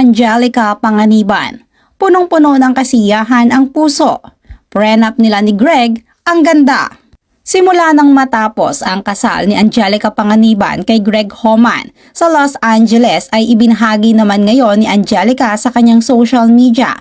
Angelica Panganiban. Punong-puno ng kasiyahan ang puso. Prenup nila ni Greg, ang ganda. Simula nang matapos ang kasal ni Angelica Panganiban kay Greg Homan sa Los Angeles ay ibinahagi naman ngayon ni Angelica sa kanyang social media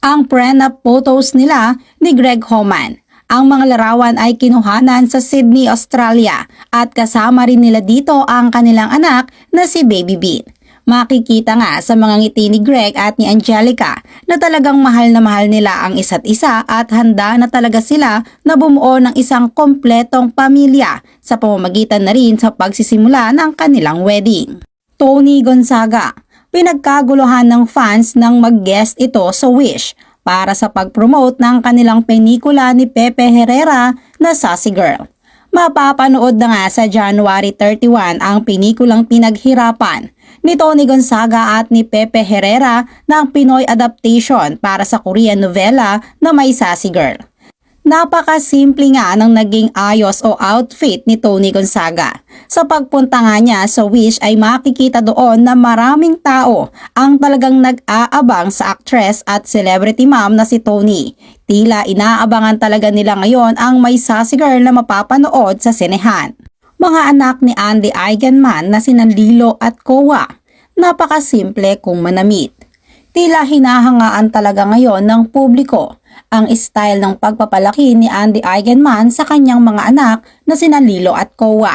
ang prenup photos nila ni Greg Homan. Ang mga larawan ay kinuhanan sa Sydney, Australia at kasama rin nila dito ang kanilang anak na si Baby Bean. Makikita nga sa mga ngiti ni Greg at ni Angelica na talagang mahal na mahal nila ang isa't isa at handa na talaga sila na bumuo ng isang kompletong pamilya sa pamamagitan na rin sa pagsisimula ng kanilang wedding. Tony Gonzaga, pinagkaguluhan ng fans nang mag-guest ito sa Wish para sa pag-promote ng kanilang pelikula ni Pepe Herrera na Sassy Girl. Mapapanood na nga sa January 31 ang pinikulang pinaghirapan ni Tony Gonzaga at ni Pepe Herrera ng Pinoy adaptation para sa Korean novela na may Sassy Girl. Napakasimple nga ng naging ayos o outfit ni Tony Gonzaga. Sa pagpunta nga niya sa Wish ay makikita doon na maraming tao ang talagang nag-aabang sa actress at celebrity mom na si Tony. Tila inaabangan talaga nila ngayon ang may sassy girl na mapapanood sa sinehan. Mga anak ni Andy Eigenman na sina Lilo at Kowa. Napakasimple kung manamit. Tila hinahangaan talaga ngayon ng publiko ang style ng pagpapalaki ni Andy Eigenman sa kanyang mga anak na sina Lilo at Kowa.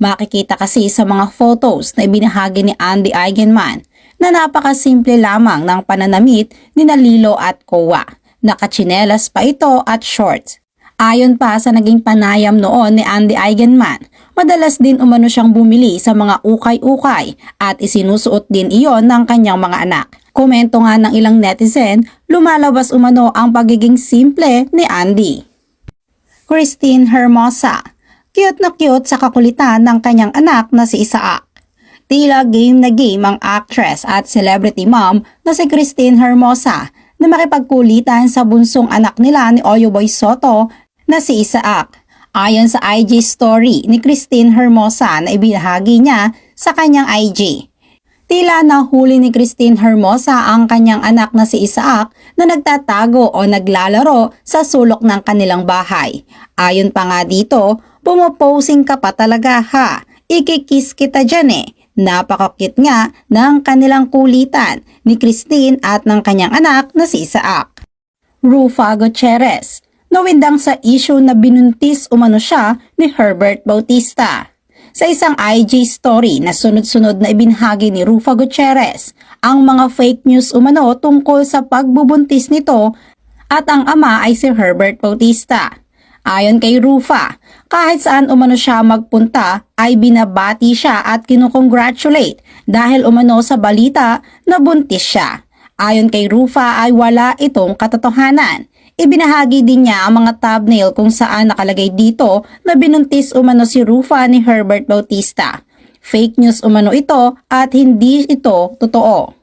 Makikita kasi sa mga photos na ibinahagi ni Andy Eigenman na napakasimple lamang ng pananamit ni na Lilo at Kowa. Nakachinelas pa ito at shorts. Ayon pa sa naging panayam noon ni Andy Eigenman, madalas din umano siyang bumili sa mga ukay-ukay at isinusuot din iyon ng kanyang mga anak. Komento nga ng ilang netizen, lumalabas umano ang pagiging simple ni Andy. Christine Hermosa, cute na cute sa kakulitan ng kanyang anak na si Isaac. Tila game na game ang actress at celebrity mom na si Christine Hermosa na makipagkulitan sa bunsong anak nila ni Oyo Boy Soto na si Isaac. Ayon sa IG story ni Christine Hermosa na ibinahagi niya sa kanyang IG. Tila nahuli ni Christine Hermosa ang kanyang anak na si Isaac na nagtatago o naglalaro sa sulok ng kanilang bahay. Ayon pa nga dito, pumoposing ka pa talaga ha. Ikikis kita dyan eh. Napakakit nga ng kanilang kulitan ni Christine at ng kanyang anak na si Isaac. Rufa Gutierrez, nawindang sa issue na binuntis umano siya ni Herbert Bautista. Sa isang IG story na sunod-sunod na ibinahagi ni Rufa Gutierrez, ang mga fake news umano tungkol sa pagbubuntis nito at ang ama ay si Herbert Bautista. Ayon kay Rufa, kahit saan umano siya magpunta ay binabati siya at kinukongratulate dahil umano sa balita na buntis siya. Ayon kay Rufa ay wala itong katotohanan. Ibinahagi din niya ang mga thumbnail kung saan nakalagay dito na binuntis umano si Rufa ni Herbert Bautista. Fake news umano ito at hindi ito totoo.